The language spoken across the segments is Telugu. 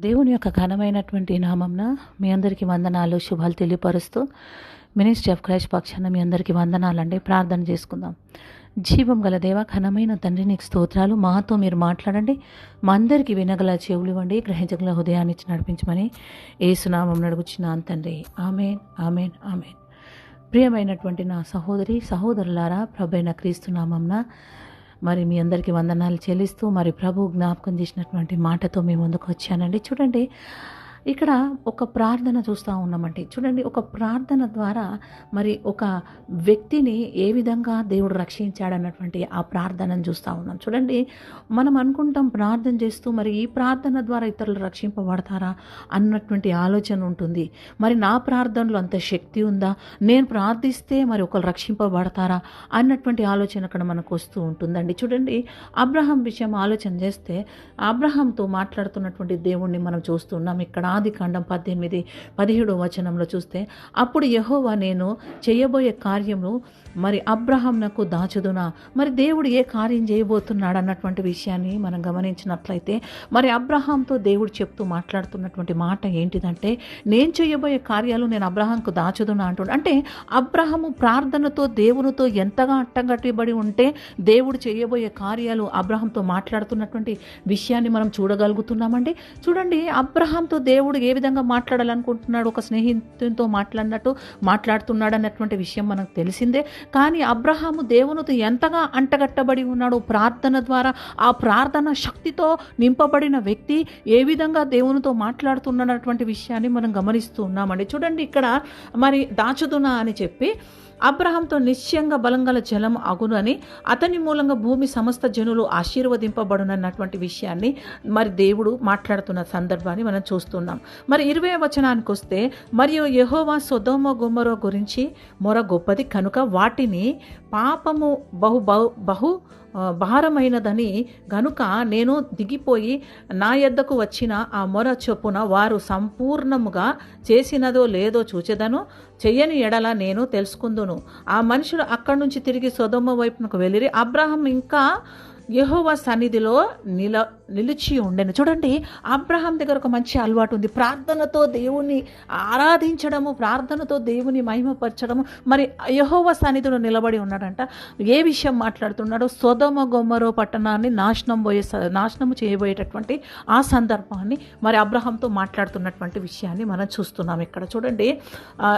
దేవుని యొక్క ఘనమైనటువంటి నామంన మీ అందరికీ వందనాలు శుభాలు తెలియపరుస్తూ మినిస్ట్రీ ఆఫ్ క్రైస్ట్ పక్షాన మీ అందరికీ వందనాలండి. ప్రార్థన చేసుకుందాం. జీవం గల దేవ ఘనమైన తండ్రి నీకు స్తోత్రాలు. మాతో మీరు మాట్లాడండి. మా అందరికీ వినగల చెవులు ఇవ్వండి గ్రహించగల హృదయాన్ని ఇచ్చి నడిపించమని ఏసునామం నడుగుచిన తండ్రి. ఆమెన్ ఆమెన్ ఆమెన్. ప్రియమైనటువంటి నా సహోదరి సహోదరులారా ప్రభైన క్రీస్తు నామంన మరి మీ అందరికీ వందనాలు చెల్లిస్తూ మరి ప్రభు జ్ఞాపకం చేసినటువంటి మాటతో మీ ముందుకు వచ్చానండి. చూడండి ఇక్కడ ఒక ప్రార్థన చూస్తూ ఉన్నామండి. చూడండి ఒక ప్రార్థన ద్వారా మరి ఒక వ్యక్తిని ఏ విధంగా దేవుడు రక్షించాడన్నటువంటి ఆ ప్రార్థనను చూస్తూ ఉన్నాం. చూడండి మనం అనుకుంటాం ప్రార్థన చేస్తూ మరి ఈ ప్రార్థన ద్వారా ఇతరులు రక్షింపబడతారా అన్నటువంటి ఆలోచన ఉంటుంది. మరి నా ప్రార్థనలో అంత శక్తి ఉందా? నేను ప్రార్థిస్తే మరి ఒకరు రక్షింపబడతారా అన్నటువంటి ఆలోచన అక్కడ మనకు వస్తూ ఉంటుందండి. చూడండి అబ్రహం విషయం ఆలోచన చేస్తే అబ్రహంతో మాట్లాడుతున్నటువంటి దేవుణ్ణి మనం చూస్తున్నాం ఇక్కడ ఆది కాండం పద్దెనిమిది పదిహేడు వచనంలో చూస్తే అప్పుడు యహోవా నేను చేయబోయే కార్యము మరి అబ్రహాంనకు దాచుదునా? మరి దేవుడు ఏ కార్యం చేయబోతున్నాడు అన్నటువంటి విషయాన్ని మనం గమనించినట్లయితే మరి అబ్రహాంతో దేవుడు చెప్తూ మాట్లాడుతున్నటువంటి మాట ఏంటిదంటే నేను చేయబోయే కార్యాలు నేను అబ్రహాంకు దాచుదునా అంటున్నాడు. అంటే అబ్రహము ప్రార్థనతో దేవునితో ఎంతగా అట్టగట్టిబడి ఉంటే దేవుడు చేయబోయే కార్యాలు అబ్రహంతో మాట్లాడుతున్నటువంటి విషయాన్ని మనం చూడగలుగుతున్నామండి. చూడండి అబ్రహాంతో దేవుడు దేవుడు ఏ విధంగా మాట్లాడాలనుకుంటున్నాడు ఒక స్నేహితునితో మాట్లాడినట్టు మాట్లాడుతున్నాడు అన్నటువంటి విషయం మనకు తెలిసిందే. కానీ అబ్రహాము దేవునితో ఎంతగా అంటగట్టబడి ఉన్నాడు ప్రార్థన ద్వారా ఆ ప్రార్థన శక్తితో నింపబడిన వ్యక్తి ఏ విధంగా దేవునితో మాట్లాడుతున్నటువంటి విషయాన్ని మనం గమనిస్తూ ఉన్నామండి. చూడండి ఇక్కడ మరి దాచుదునా అని చెప్పి అబ్రహాంతో నిశ్చయంగా బలంగల జలం అగునని అతని మూలంగా భూమి సమస్త జనులు ఆశీర్వదింపబడునన్నటువంటి విషయాన్ని మరి దేవుడు మాట్లాడుతున్న సందర్భాన్ని మనం చూస్తున్నాం మరి ఇరవై వచనానికి వస్తే మరియు యహోవా సుధోమ గుమ్మరో గురించి మొర గొప్పది కనుక వాటిని పాపము బహు బహు బహు భారమైనదని గనుక నేను దిగిపోయి నా యొద్దకు వచ్చిన ఆ మొర చొప్పున వారు సంపూర్ణముగా చేసినదో లేదో చూచెదను. చెయ్యని ఎడల నేను తెలుసుకుందును. ఆ మనుషులు అక్కడి నుంచి తిరిగి సొదొమ్మ వైపునకు వెళ్ళిరి. అబ్రహం ఇంకా యెహోవా సన్నిధిలో నిల నిలిచి ఉండెను. చూడండి అబ్రహాం దగ్గర ఒక మంచి అలవాటు ఉంది. ప్రార్థనతో దేవుని ఆరాధించడము ప్రార్థనతో దేవుని మహిమపరచడము. మరి యహోవ సన్నిధిలో నిలబడి ఉన్నాడంట. ఏ విషయం మాట్లాడుతున్నాడో సొదమ గొమ్మరో పట్టణాన్ని నాశనం పోయే స- నాశనము చేయబోయేటటువంటి ఆ సందర్భాన్ని మరి అబ్రహాంతో మాట్లాడుతున్నటువంటి విషయాన్ని మనం చూస్తున్నాం ఇక్కడ. చూడండి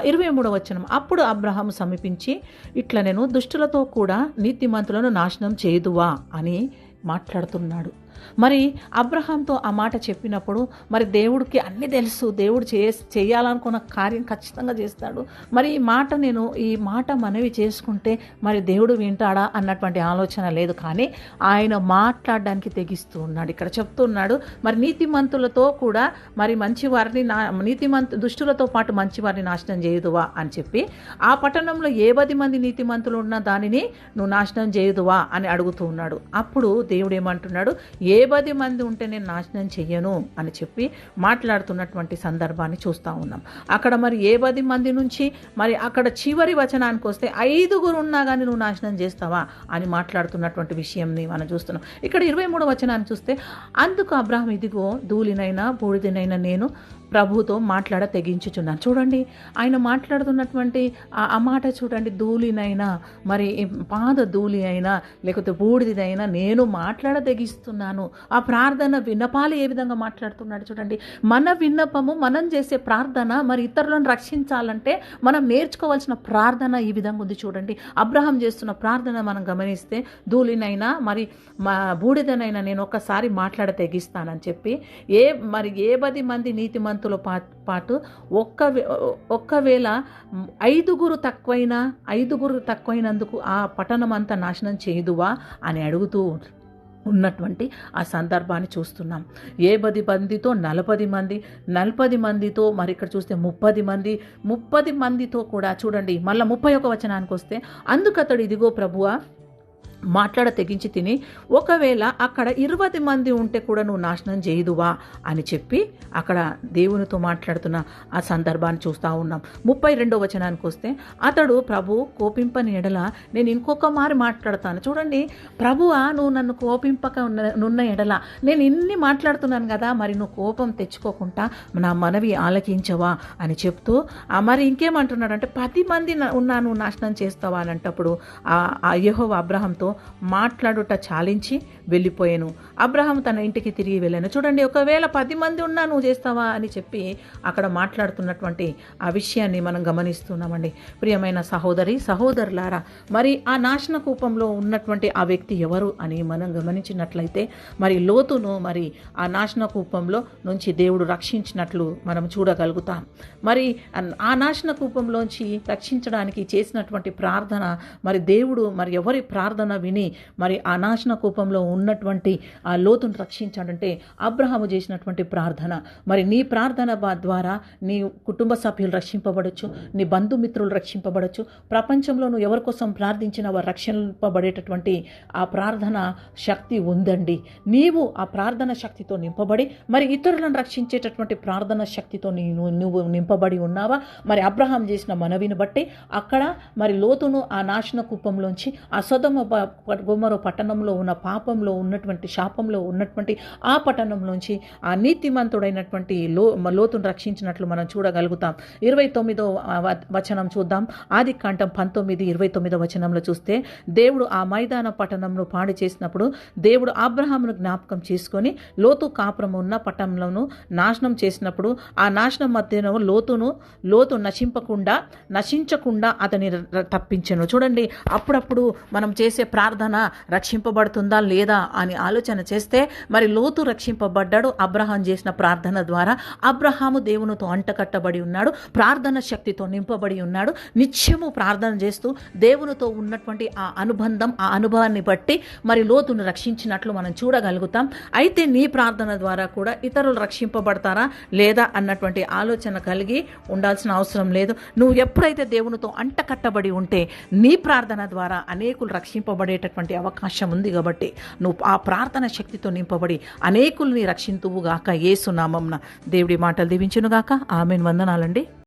ఇరవై మూడవ వచనం. అప్పుడు అబ్రహాం సమీపించి ఇట్లా నేను దుష్టులతో కూడా నీతిమంతులను నాశనం చేయదువా? అని మాట్లాడుతున్నాడు. మరి అబ్రహాంతో ఆ మాట చెప్పినప్పుడు మరి దేవుడికి అన్ని తెలుసు దేవుడు చే చేయాలనుకున్న కార్యం ఖచ్చితంగా చేస్తాడు. మరి ఈ మాట నేను ఈ మాట మనవి చేసుకుంటే మరి దేవుడు వింటాడా అన్నటువంటి ఆలోచన లేదు. కానీ ఆయన మాట్లాడడానికి తెగిస్తూ ఉన్నాడు. ఇక్కడ చెప్తున్నాడు మరి నీతిమంతులతో కూడా మరి మంచి వారిని నా నీతిమంతు దుష్టులతో పాటు మంచి వారిని నాశనం చేయదువా అని చెప్పి ఆ పట్టణంలో ఏ పది మంది నీతిమంతులు ఉన్నా దానిని నువ్వు నాశనం చేయదువా అని అడుగుతూ ఉన్నాడు. అప్పుడు దేవుడు ఏమంటున్నాడు? ఏ పది మంది ఉంటే నేను నాశనం చెయ్యను అని చెప్పి మాట్లాడుతున్నటువంటి సందర్భాన్ని చూస్తూ ఉన్నాం. అక్కడ మరి ఏ పది మంది నుంచి మరి అక్కడ చివరి వచనానికి వస్తే ఐదుగురు ఉన్నా కానీ నువ్వు నాశనం చేస్తావా అని మాట్లాడుతున్నటువంటి విషయంని మనం చూస్తున్నాం. ఇక్కడ ఇరవై మూడు వచనాన్ని చూస్తే అందుకు అబ్రాహం ఇదిగో ధూళినైనా బూడిదనైనా నేను ప్రభుతో మాట్లాడ తెగించుచున్నాను. చూడండి ఆయన మాట్లాడుతున్నటువంటి ఆ మాట చూడండి ధూళినైనా మరి పాద ధూళి అయినా లేకపోతే బూడిదైనా నేను మాట్లాడ తెగిస్తున్నాను. ఆ ప్రార్థన విన్నపాలు ఏ విధంగా మాట్లాడుతున్నాడు చూడండి మన విన్నపము మనం చేసే ప్రార్థన మరి ఇతరులను రక్షించాలంటే మనం నేర్చుకోవాల్సిన ప్రార్థన ఈ విధంగా ఉంది చూడండి. అబ్రహం చేస్తున్న ప్రార్థన మనం గమనిస్తే ధూళినైనా మరి మా బూడిదనైనా నేను ఒక్కసారి మాట్లాడ తెగిస్తానని చెప్పి ఏ మరి ఏ పది మంది నీతిమంతులు పా- పాటు ఒక్క ఒక్కవేళ ఐదుగురు తక్కువైన ఐదుగురు తక్కువైనందుకు ఆ పట్టణం అంతా నాశనం చేయదువా అని అడుగుతూ ఉన్నటువంటి ఆ సందర్భాన్ని చూస్తున్నాం. ఏ పది మందితో నలపది మంది నలపది మందితో మరి ఇక్కడ చూస్తే ముప్పది మంది ముప్పది మందితో కూడా చూడండి మళ్ళీ ముప్పై ఒక వచనానికి వస్తే అందుకతడు ఇదిగో ప్రభువా మాట్లాడ తెగించి తిని ఒకవేళ అక్కడ ఇరవై మంది ఉంటే కూడా నువ్వు నాశనం చేయదువా? అని చెప్పి అక్కడ దేవునితో మాట్లాడుతున్న ఆ సందర్భాన్ని చూస్తూ ఉన్నాం. ముప్పై రెండో వచనానికి వస్తే అతడు ప్రభు కోపింపని ఎడల నేను ఇంకొక మారి మాట్లాడతాను. చూడండి ప్రభువా నువ్వు నన్ను కోపింపక ఉన్న- నున్న ఎడల నేను ఇన్ని మాట్లాడుతున్నాను కదా మరి నువ్వు కోపం తెచ్చుకోకుండా నా మనవి ఆలకించవా? అని చెప్తూ ఆ మరి ఇంకేమంటున్నాడంటే పది మంది ఉన్నా నువ్వు నాశనం చేస్తావా? అని అంటప్పుడు ఆ యహో అబ్రహంతో మాట్లాడుట చాలించి వెళ్ళిపోయాను. అబ్రహాం తన ఇంటికి తిరిగి వెళ్ళాను. చూడండి ఒకవేళ పది మంది ఉన్నా నువ్వు చేస్తావా అని చెప్పి అక్కడ మాట్లాడుతున్నటువంటి ఆ విషయాన్ని మనం గమనిస్తున్నామండి. ప్రియమైన సహోదరి సహోదరులారా మరి ఆ నాశన కూపంలో ఉన్నటువంటి ఆ వ్యక్తి ఎవరు అని మనం గమనించినట్లయితే మరి లోతును మరి ఆ నాశన కూపంలో నుంచి దేవుడు రక్షించినట్లు మనం చూడగలుగుతాం. మరి ఆ నాశన కూపంలోంచి రక్షించడానికి చేసినటువంటి ప్రార్థన మరి దేవుడు మరి ఎవరి ప్రార్థన విని మరి ఆ నాశన కూపంలో ఉన్నటువంటి ఆ లోతును రక్షించాడంటే అబ్రహాము చేసినటువంటి ప్రార్థన. మరి నీ ప్రార్థన ద్వారా నీ కుటుంబ సభ్యులు రక్షింపబడచ్చు నీ బంధుమిత్రులు రక్షింపబడచ్చు ప్రపంచంలో నువ్వు ఎవరి కోసం ప్రార్థించిన వారు రక్షింపబడేటటువంటి ఆ ప్రార్థన శక్తి ఉందండి. నీవు ఆ ప్రార్థన శక్తితో నింపబడి మరి ఇతరులను రక్షించేటటువంటి ప్రార్థన శక్తితో నీవు నువ్వు నింపబడి ఉన్నావా? మరి అబ్రహాం చేసిన మనవిని బట్టి అక్కడ మరి లోతును ఆ నాశన కూపంలోంచి ఆ సొదమ గుమ్మరు పట్టణంలో ఉన్న పాపంలో ఉన్నటువంటి శాపంలో ఉన్నటువంటి ఆ పట్టణంలోంచి ఆ నీతిమంతుడైనటువంటి లో లోతును రక్షించినట్లు మనం చూడగలుగుతాం. ఇరవై తొమ్మిదో వచనం చూద్దాం. ఆది కాండం పంతొమ్మిది ఇరవై తొమ్మిదో వచనంలో చూస్తే దేవుడు ఆ మైదాన పట్టణంను పాడు చేసినప్పుడు దేవుడు అబ్రహామును జ్ఞాపకం చేసుకొని లోతు కాపురం ఉన్న పట్టణంలోను నాశనం చేసినప్పుడు ఆ నాశనం మధ్యన లోతును లోతు నశింపకుండా నశించకుండా అతని ర- తప్పించను చూడండి అప్పుడప్పుడు మనం చేసే ప్రార్థన రక్షింపబడుతుందా లేదా అని ఆలోచన చేస్తే మరి లోతు రక్షింపబడ్డాడు. అబ్రహాం చేసిన ప్రార్థన ద్వారా అబ్రహాము దేవునితో అంటకట్టబడి ఉన్నాడు. ప్రార్థన శక్తితో నింపబడి ఉన్నాడు. నిత్యము ప్రార్థన చేస్తూ దేవునితో ఉన్నటువంటి ఆ అనుబంధం ఆ అనుభవాన్ని బట్టి మరి లోతును రక్షించినట్లు మనం చూడగలుగుతాం. అయితే నీ ప్రార్థన ద్వారా కూడా ఇతరులు రక్షింపబడతారా లేదా అన్నటువంటి ఆలోచన కలిగి ఉండాల్సిన అవసరం లేదు. నువ్వు ఎప్పుడైతే దేవునితో అంటకట్టబడి ఉంటే నీ ప్రార్థన ద్వారా అనేకులు రక్షింపబడేటటువంటి అవకాశం ఉంది కాబట్టి నువ్వు ఆ ప్రార్థన శక్తితో నింపబడి అనేకుల్ని రక్షింతువుగాక ఏసునామంన దేవుడి మాటలు దీవించునుగాక. ఆమెను. వందనాలండి.